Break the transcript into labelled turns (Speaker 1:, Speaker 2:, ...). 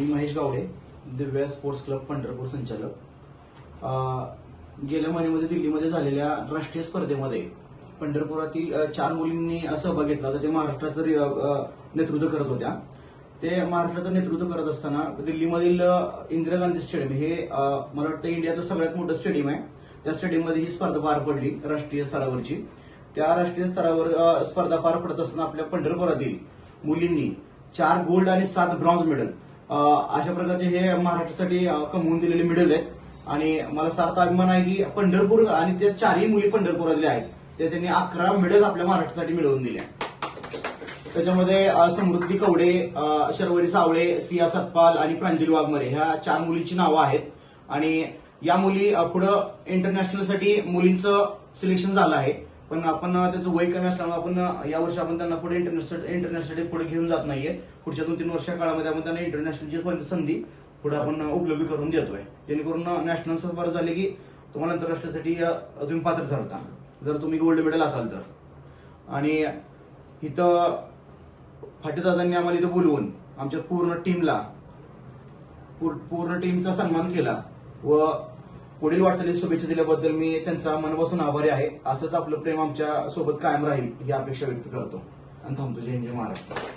Speaker 1: मी Mahesh Gawade Divya sports club Pandharpur संचालक. गेल्या महिन्यामध्ये दिल्लीमध्ये झालेल्या राष्ट्रीय स्पर्धेमध्ये पंढरपुरातील चार मुलींनी सहभाग घेतला होता. ते महाराष्ट्राचं नेतृत्व करत होत्या. ते महाराष्ट्राचं नेतृत्व करत असताना दिल्लीमधील इंदिरा गांधी स्टेडियम हे मला वाटतं इंडियाचं सगळ्यात मोठं स्टेडियम आहे. त्या स्टेडियममध्ये ही स्पर्धा पार पडली राष्ट्रीय स्तरावरची. त्या राष्ट्रीय स्तरावर स्पर्धा पार पडत असताना आपल्या पंढरपुरातील मुलींनी चार गोल्ड आणि सात ब्रॉन्झ मेडल अशा प्रकारचे हे महाराष्ट्रासाठी कमवून दिलेले मिडल आहेत. आणि मला सार्थ अभिमान आहे की पंढरपूर आणि त्या चारही मुली पंढरपुरातल्या आहेत. ते त्यांनी अकरा मेडल आपल्या महाराष्ट्रासाठी मिळवून दिले. त्याच्यामध्ये समृद्धी कवडे शर्वरी सावळे सिया सतपाल आणि प्रांजली वाघमरे ह्या चार मुलींची नावं आहेत. आणि या मुली पुढं इंटरनॅशनलसाठी मुलींचं सिलेक्शन झालं आहे. पण आपण त्याचं वय कमी असल्यामुळे आपण या वर्षी आपण त्यांना पुढे इंटरनॅशनल इंटरनॅशनल पुढे घेऊन जात नाहीये. पुढच्या दोन तीन वर्षा काळामध्ये आपण त्यांना इंटरनॅशनलची संधी पुढे आपण उपलब्ध करून देतोय. जेणेकरून नॅशनल स्पर्धा झाले की तुम्हाला आंतरराष्ट्रीयसाठी तुम्ही पात्र ठरता जर तुम्ही गोल्ड मेडल असाल तर. आणि इथं फाटेदादांनी आम्हाला इथं बोलवून आमच्या पूर्ण टीमला पूर्ण टीमचा सन्मान केला व पुढील वाटचालीस शुभेच्छा दिल्याबद्दल मी त्यांचा मनापासून आभारी आहे. असंच आपलं प्रेम आमच्यासोबत कायम राहील ही अपेक्षा व्यक्त करतो. आणि थांबतो. जय जय महाराष्ट्र.